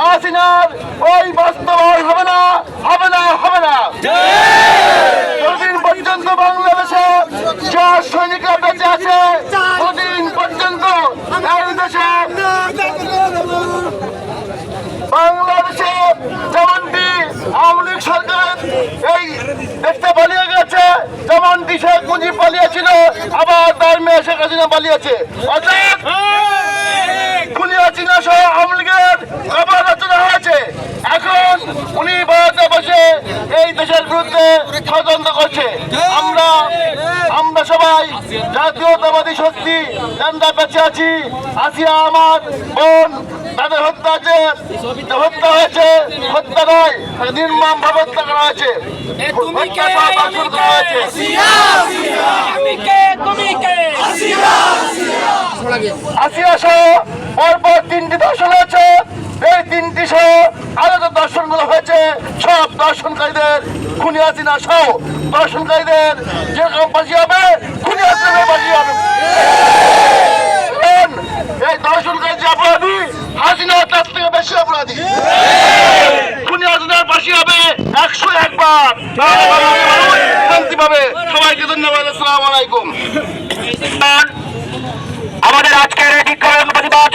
হাসিনার ওই বাস্তবায়ন হবে না হবে না হবে না। যতদিন পর্যন্ত বাংলাদেশে যা সৈনিকরা বেঁচে আছে, ততদিন পর্যন্ত দেশে বাংলাদেশে যেমনটি আওয়ামী লীগ সরকার এই দেশটা পালিয়ে গেছে, যেমনটি শেখ মুজিব পালিয়েছিল, আবার তার মেয়ে শেখ হাসিনা পালিয়েছে। অর্থাৎ খুনিয়া চীনা সহ আওয়ামী লীগের আবার রচনা হয়েছে এখন উনি এই দেশের বিরুদ্ধে ষড়যন্ত্র করছে। আমরা আমরা সবাই জাতীয়তাবাদী শক্তি জানতে বেঁচে আছি আসিয়া আমার বোন তাদের হত্যা যে হত্যা হয়েছে হত্যা নয় নির্মম ভাবে হত্যা করা হয়েছে। হত্যা করা আসিয়া সহ পরপর তিনটি দর্শন হয়েছে। এই তিনটি সহ আরও যে দর্শনগুলো হয়েছে। সব দর্শনকারীদের খুনি হাসিনা সহ দর্শনকারীদের যেরকম বাজি হবে খুনি হাসিনা বাজি হবে এই দর্শনকারী যে অপরাধী হাসিনা তার থেকে বেশি অপরাধী। খুনি হাসিনার বাসি হবে একশো একবার। শান্তি পাবে। সবাইকে ধন্যবাদ, আসসালামু আলাইকুম। আমাদের আজকের এই বিক্ষোভের প্রতিবাদ